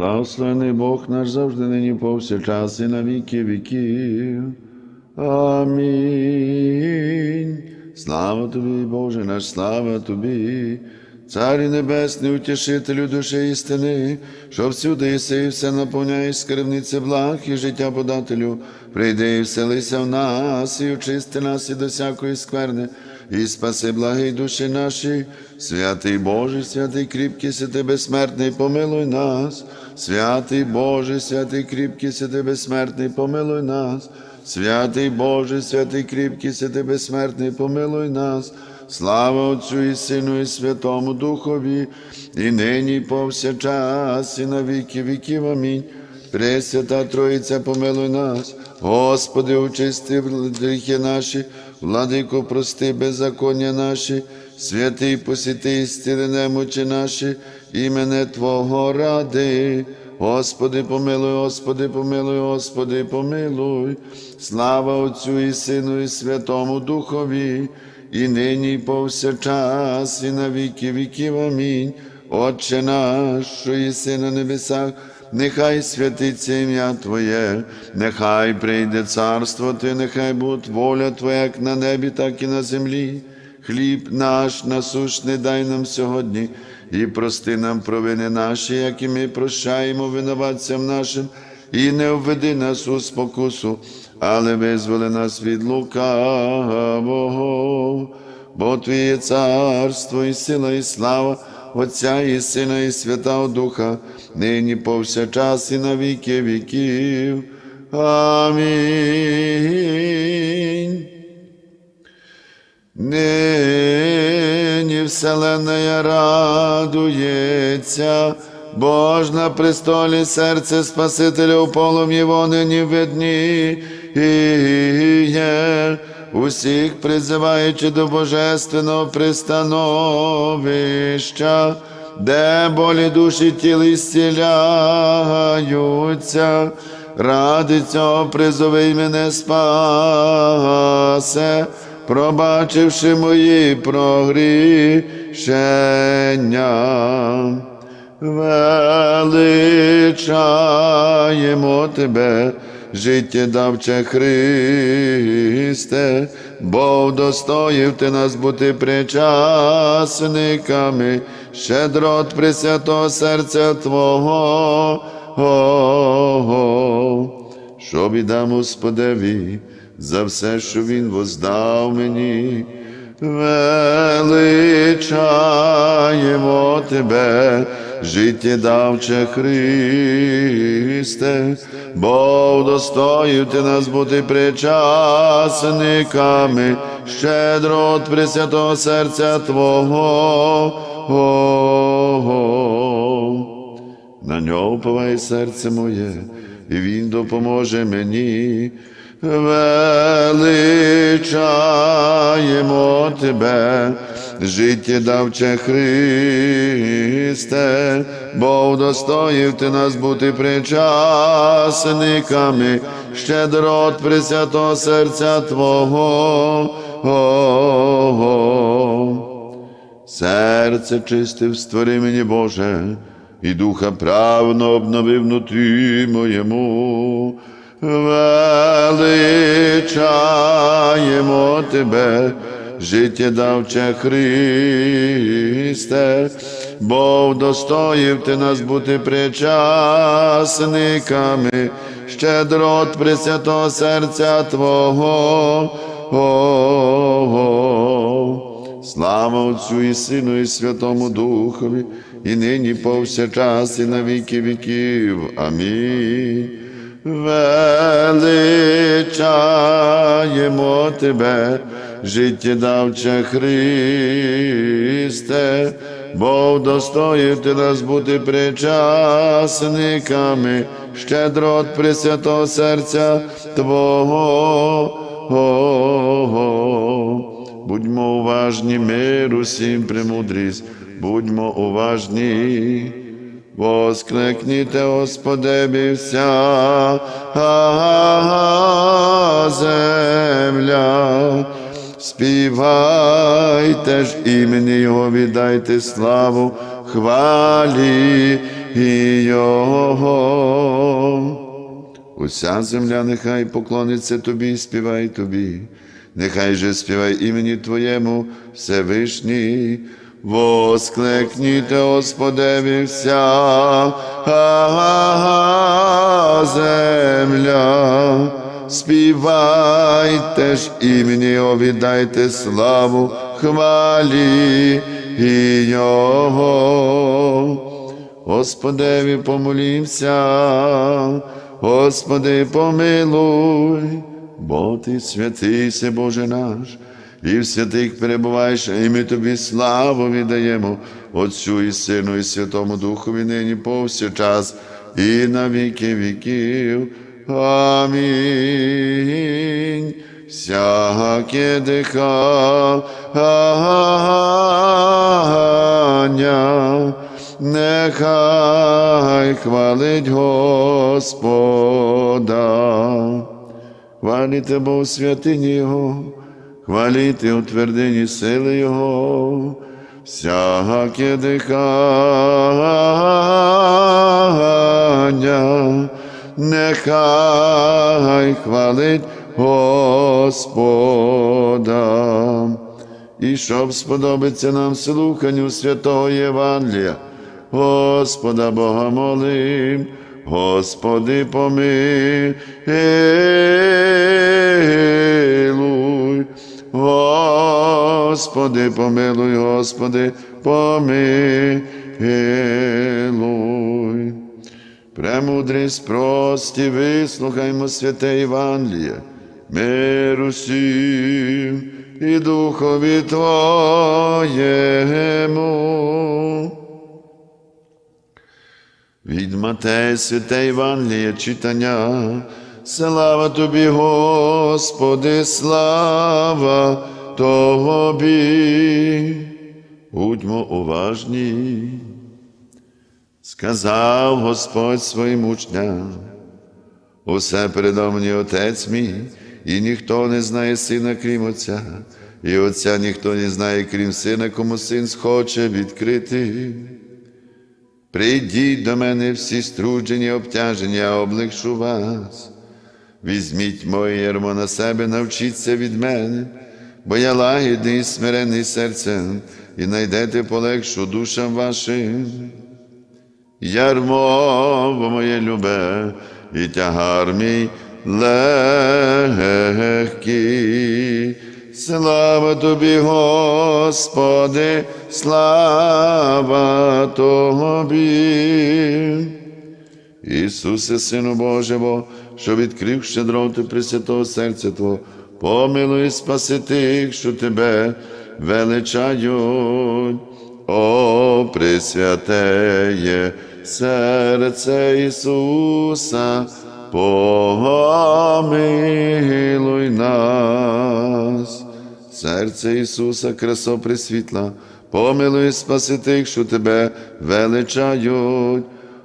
Благословений Бог наш завжди нині повсякчас і на віки віків. Амінь. Слава тобі, Боже наш, слава тобі. Царі Небесний, утішителю душі істини, що всюди єси і все наповняєш скарбниці благ і життя подателю, прийди і вселися в нас, і очисти нас і до всякої скверни, і спаси благі душі наші, святий Боже, святий кріпкий, святий безсмертний, помилуй нас, святий Боже, святий кріпкий, святий безсмертний, помилуй нас, святий Боже, святий кріпкий, святий безсмертний, помилуй нас. Слава Отцю і Сину, і Святому Духові, і нині, і повсякчас, і на віки віків. Амінь. Пресвята Троїця, помилуй нас, Господи, очисти гріхи наші, владико, прости, беззаконня наші, святий посіти, стіли немочі наші, імене Твого ради. Господи, помилуй, Господи, помилуй, Господи, помилуй. Слава Отцю і Сину, і Святому Духові, і нині, і повсякчас, і на віки віків. Амінь. Отче наш, що єси на небесах, нехай святиться ім'я Твоє, нехай прийде царство Твоє, нехай буде воля Твоя, як на небі, так і на землі. Хліб наш насущний дай нам сьогодні, і прости нам провини наші, як і ми прощаємо винуватцям нашим, і не введи нас у спокусу, але визволи нас від лукавого. Бо Твоє царство, і сила, і слава, Отця і Сина, і Святого Духа, нині повсякчас, і на віки віків. Амінь. Нині вселенная радується, Бож на престолі серце Спасителя у полум'ї нині видні є, усіх призиваючи до божественного пристановища, де болі душі тіли зціляються, ради цього призови мене спасе, пробачивши мої прогрішення. Величаємо тебе, життєдавче Христе, бо вдостоїв ти нас бути причасниками, щедрот Пресвятого серця Твого, що віддам Господеві за все, що Він воздав мені. Величаємо тебе, життєдавче Христе, бо вдостоїв ти нас бути причасниками, щедро от Пресвятого серця Твого. На нього уповає серце моє, і Він допоможе мені. Величаємо тебе, життєдавче Христе, бо вдостоїв ти нас бути причасниками, щедро от Пресвятого серця Твого. Серце чистив, створи мені, Боже, і духа правно обнови внутрі моєму. Величаємо тебе, життєдавче Христе, бо вдостоїв ти нас бути причасниками, щедро Пресвятого серця Твого. Слава Отцю і Сину, і Святому Духові, і нині повсякчас, і на віки віків. Амінь. Величаємо тебе, життєдавче Христе, бо вдостоїв ти нас бути причасниками, щедро от Пресвятого серця Твого. Будьмо уважні, мир усім премудрість, будьмо уважні. Воскрекніте, Господеві, вся земля, співайте ж імені Його, віддайте славу, хвалі Його. Уся земля нехай поклониться тобі співай тобі, нехай же співай імені Твоєму Всевишній. Восклекніте, Господеві, вся земля, співайте ж імені, Його, віддайте славу, хвалі Його. Господеві помолімся, Господи, помилуй, бо Ти святий, Боже наш, і в святих перебуваєш, і ми тобі славу віддаємо, Отцю і Сину, і Святому Духові нині повсякчас, і на віки віків. Амінь. Всяке дихання, нехай хвалить Господа. Хваліте Бо у святині Його, хваліте у твердині сили Його, всяке дихання, нехай хвалить Господа. І щоб сподобиться нам слуханню святого Євангелія, Господа Бога молим, Господи помилуй, Господи помилуй, Господи помилуй. Премудрість прості, вислухаймо святе Євангеліє, миру всім і духові Твоєму. Від Матея святе Євангеліє читання. Слава тобі, Господи, слава Тобі. Будьмо уважні. Сказав Господь своїм учням, усе передав мені Отець мій, і ніхто не знає сина, крім Отця, і Отця ніхто не знає, крім сина, кому син схоче відкрити. Прийдіть до мене всі струджені, обтяжені, я облегшу вас. Візьміть моє ярмо на себе, навчіться від мене, бо я лагідний смирений серцем, і найдете полегшу душам вашим. Ярмо бо моє любе, і тягар мій легкий. Слава тобі, Господи, слава тобі. Ісусе, Сину Божого, що відкрив щедроти Пресвятого серця Твого, помилуй спаси тих, що Тебе величають. О, Пресвятеє серце Ісуса, помилуй нас. Серце Ісуса, красо пресвітла, помилуй спаси тих, що Тебе величають.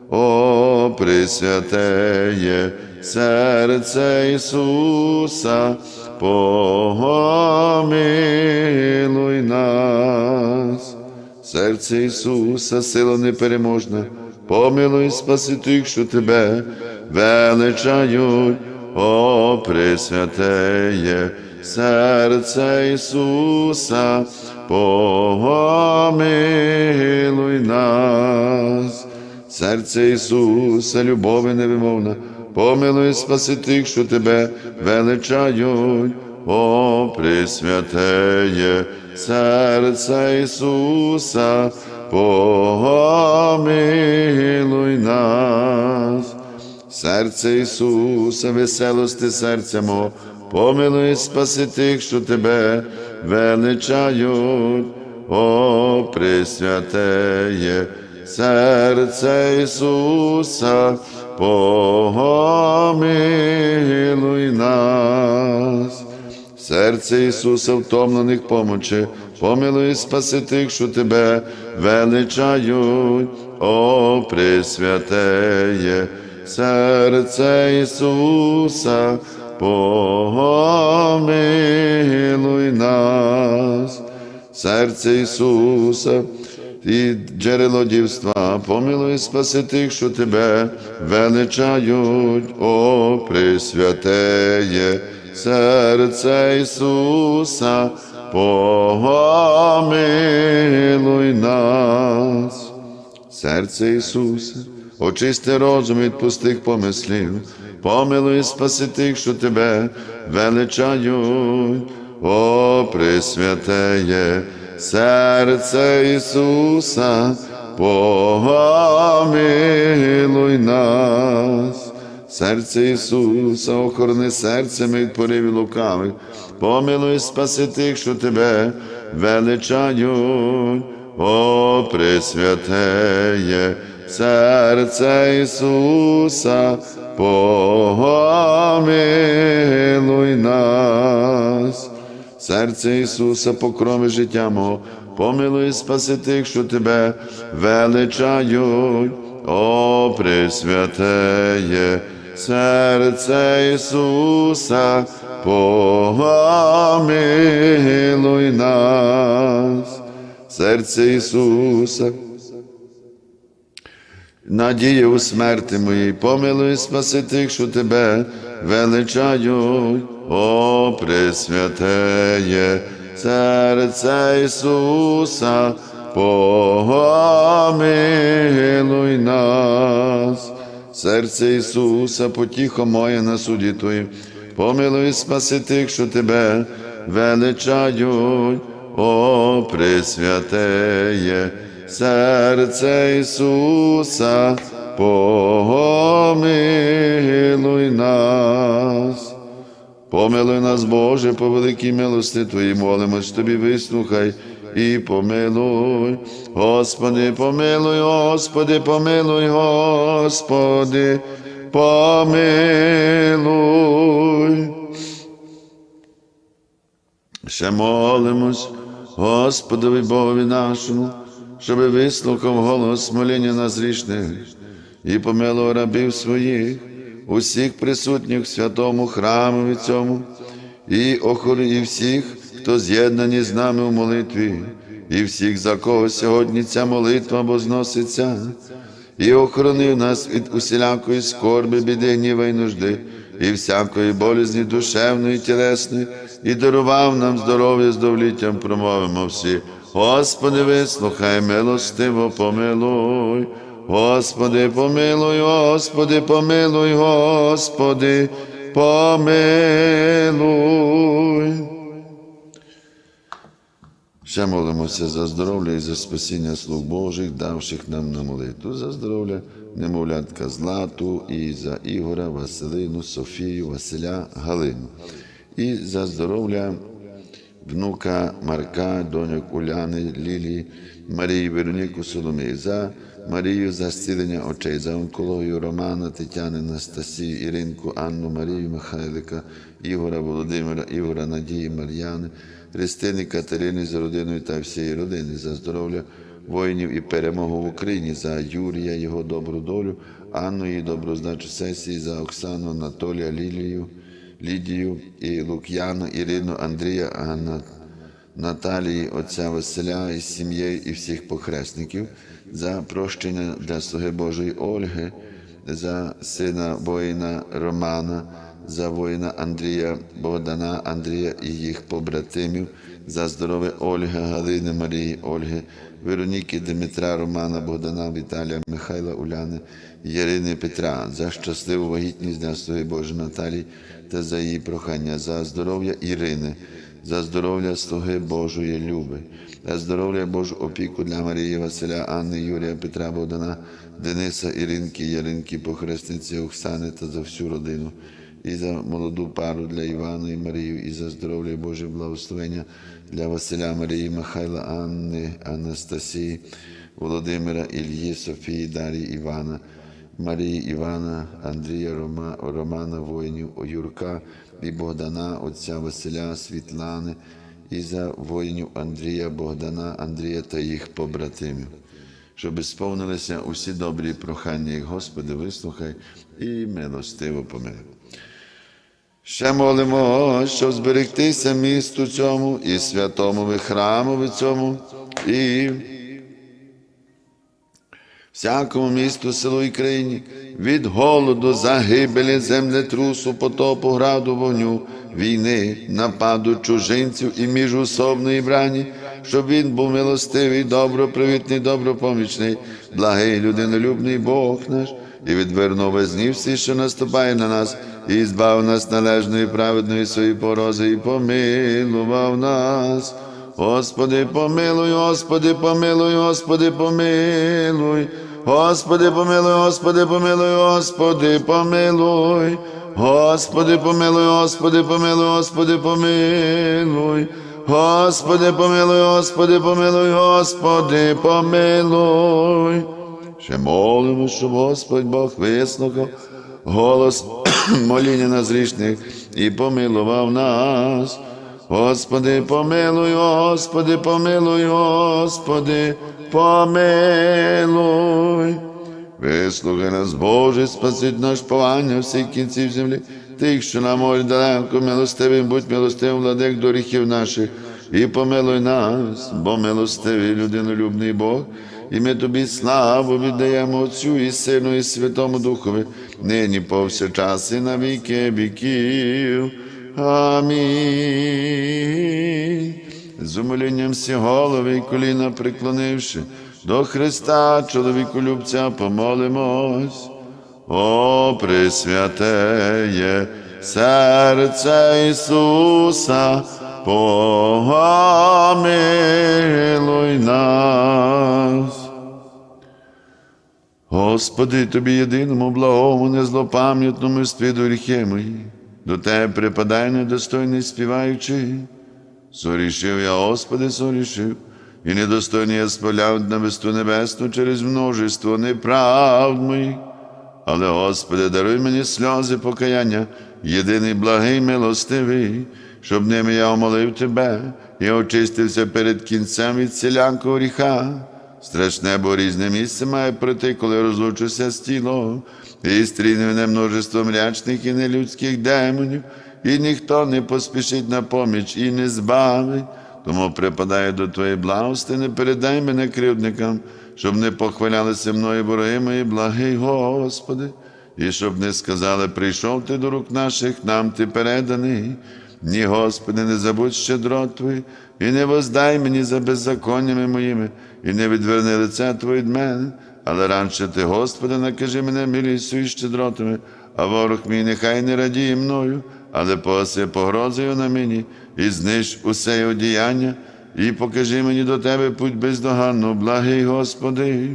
О, Пресвятеє серце Ісуса, помилуй нас. Серце Ісуса, сила непереможна, помилуй спаси тих, що Тебе величають. О, Пресвятеє серце Ісуса, помилуй нас. Серце Ісуса, любові невимовна, помилуй спаси тих, що Тебе величають. О, Пресвятеє серце Ісуса, помилуй нас. Серце Ісуса, веселости серця мого, помилуй спаси тих, що Тебе величають. О, Пресвятеє серце Ісуса, помилуй нас. Серце Ісуса, втомлених помочи, помилуй спаси тих, що Тебе величають, о, Пресвятеє, серце Ісуса, помилуй нас. Серце Ісуса, і джерело дівства, помилуй спаси тих, що тебе величають, о Пресвятеє серце Ісуса, помилуй нас. Серце Ісуса, очисти розум від пустих помислів, помилуй спаси тих, що тебе величають, о Пресвятеє серце Ісуса, помилуй нас. Серце Ісуса, охорони серцем від поривів лукавих, помилуй спаси тих, що тебе величають, о Пресвятеє серце Ісуса, помилуй нас. Серце Ісуса, покрови життя мого, помилуй спаси тих, що тебе величають, о Пресвятеє серце Ісуса, помилуй нас. Серце Ісуса, надія у смерти моїй, помилуй спаси тих, що тебе величають, о Пресвятеє серце Ісуса, помилуй нас. Серце Ісуса, потіхо моє на суді Твоїм, помилуй спаси тих, що тебе величають, о Пресвятеє серце Ісуса, помилуй нас. Помилуй нас, Боже, по великій милости Твоїй, молимось Тобі, вислухай і помилуй. Господи, помилуй, Господи, помилуй, Господи, помилуй. Ще молимось, Господові Богові нашому, щоби вислухав голос моління нас грішних і помилував рабів своїх, усіх присутніх в святому храмові цьому, і охорони всіх, хто з'єднані з нами у молитві, і всіх, за кого сьогодні ця молитва возноситься, і охоронив нас від усілякої скорби, біди, гніва й нужди, і всякої болізні душевної, і тілесної, і дарував нам здоров'я з довліттям, промовимо всі. Господи, вислухай, милостиво помилуй. Господи, помилуй, Господи, помилуй, Господи, помилуй. Ще молимося за здоров'я і за спасіння слуг Божих, давших нам на молитву, за здоров'я немовлятка Злату, і за Ігора, Василину, Софію, Василя, Галину, і за здоров'я внука Марка, доньок Уляни, Лілії, Марії Вероніку Соломії, за Марію за зцілення очей, за онкологію Романа, Тетяни, Анастасію, Іринку, Анну, Марію, Михайлика, Ігора, Володимира, Ігора, Надії, Мар'яни, Христини, Катерини за родиною та всієї родини, за здоров'я воїнів і перемогу в Україні, за Юрія, його добру долю, Анну, її доброздачу сесії, за Оксану, Анатолія, Лілію, Лідію і Лук'яну, Ірину, Андрія, Анна. Наталії, отця Василя із сім'єю і всіх похресників, за прощення для слуги Божої Ольги, за сина воїна Романа, за воїна Андрія Богдана, Андрія і їх побратимів, за здоров'я Ольги, Галини, Марії, Ольги, Вероніки, Дмитра, Романа, Богдана, Віталія, Михайла, Уляни, Ярини Петра, за щасливу вагітність для слуги Божої Наталії та за її прохання, за здоров'я Ірини за здоров'я слуги Божої люби, за здоров'я Божу опіку для Марії Василя, Анни, Юрія, Петра Богдана, Дениса, Іринки, Яринки, похресниці Оксани та за всю родину, і за молоду пару для Івана і Марію, і за здоров'я Боже благословення для Василя, Марії, Михайла, Анни, Анастасії, Володимира, Ільї, Софії, Дарії, Івана. Марії Івана, Андрія Рома, Романа воїнів, Юрка і Богдана, отця Василя, Світлани, і за воїнів Андрія, Богдана, Андрія та їх побратимів, щоб сповнилися усі добрі прохання, їх, Господи, вислухай і милостиво помилуй. Ще молимо, щоб зберегтися місту цьому і святому храмові цьому, і всякому місту, селу і країні, від голоду, загибелі, землетрусу, потопу, граду, вогню, війни, нападу чужинців і міжусобної брані, щоб він був милостивий, добропривітний, добропомічний, благий, людинолюбний Бог наш, і відвернув весь всі, що наступає на нас, і збав нас належної праведної своєї порози, і помилував нас. Господи, помилуй, Господи, помилуй, Господи, помилуй. Господи, помилуй, Господи, помилуй, Господи, помилуй. Господи, помилуй, Господи, помилуй, Господи, помилуй. Господи, помилуй, Господи, помилуй, Господи, помилуй. Ще молимо, щоб Господь Бог вислухав голос моління нас грішних і помилував нас. Господи, помилуй, Господи, помилуй, Господи, помилуй. Вислухай нас, Боже, спасить наш повання всіх кінців землі, тих, що на морі далеко, милостивим, будь милостивим, владик до гріхів наших, і помилуй нас, бо милостивий людинолюбний Бог, і ми тобі славу віддаємо Отцю і Сину, і Святому Духові, нині повсякчас і на віки віків. Амінь. З умиленням всі голови і коліна приклонивши, до Христа, чоловіку любця, помолимось. О, Пресвятеє серце Ісуса, помилуй нас. Господи, Тобі єдиному, благому, незлопам'ятному гріхи мої, до Тебе припадай недостойний співаючи. Сорішив я, Господи, сорішив, і недостойний я спаляв на весту небесну через множество неправд моїх. Але, Господи, даруй мені сльози покаяння, єдиний благий милостивий, щоб ними я омолив Тебе і очистився перед кінцем від всілякого гріха. Страшне, бо різне місце має пройти, коли розлучуся з тілом, і стріне мене множество мрячних і нелюдських демонів, і ніхто не поспішить на поміч і не збавить. Тому припадаю до Твоєї благости, не передай мене кривдникам, щоб не похвалялися мною вороги мої, благий Господи, і щоб не сказали, прийшов ти до рук наших, нам ти переданий. Ні, Господи, не забудь щедрот Твої, і не воздай мені за беззаконнями моїми, і не відверни лице Твоє від мене. Але раніше ти, Господи, накажи мене милістю і щедротами, а ворог мій нехай не радіє мною, але поси погрозою на мені, і знищ усе його діяння, і покажи мені до Тебе путь бездоганну, благий Господи.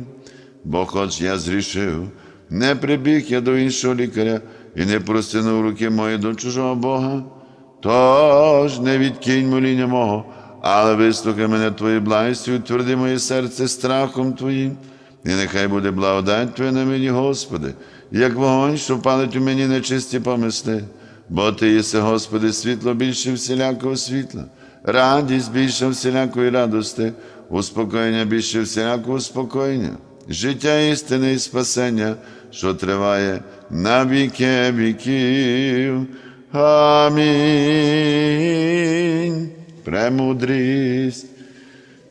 Бо хоч я зрішив, не прибіг я до іншого лікаря і не простинув руки мої до чужого Бога. Тож не відкинь моління мого, але вислухай мене Твоєю благістю, тверди моє серце страхом Твоїм, і нехай буде благодать Твоя на мені, Господи, як вогонь, що палить у мені нечисті помисли, бо Ти єси, Господи, світло більше всілякого світла, радість більше всілякої радости, успокоєння більше всілякого успокоєння, життя істини і спасення, що триває на віки віків. Амінь. Премудрість,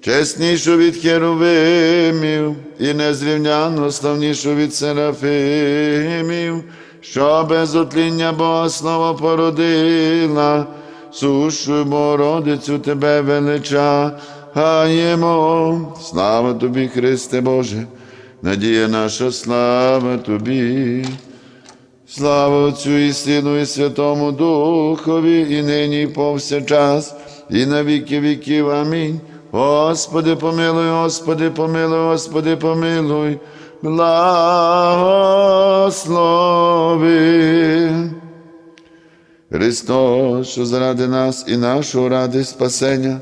чеснішу від херовимів і незрівняно славнішу від серафимів, що без отління Бога слава породила, сушу Богородицю тебе величаємо. Слава тобі, Христе Боже, надія наша, слава тобі. Слава Отцю і і Святому Духові, і нині, і повсякчас, і на віки віків. Амінь. Господи, помилуй, Господи, помилуй, Господи, помилуй, благослови. Христос, що заради нас і нашого ради спасення,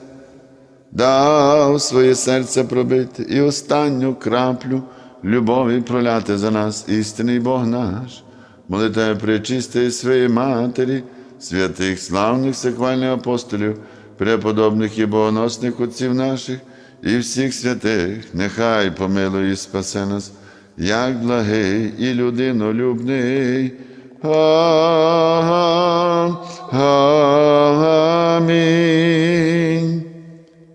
дав своє серце пробити і останню краплю любові проляти за нас, істинний Бог наш. Молите пречистої своєї Матері, святих славних сихвальних апостолів, преподобних і богоносних отців наших і всіх святих, нехай помилує і спасе нас, як благий і людинолюбний. Амінь.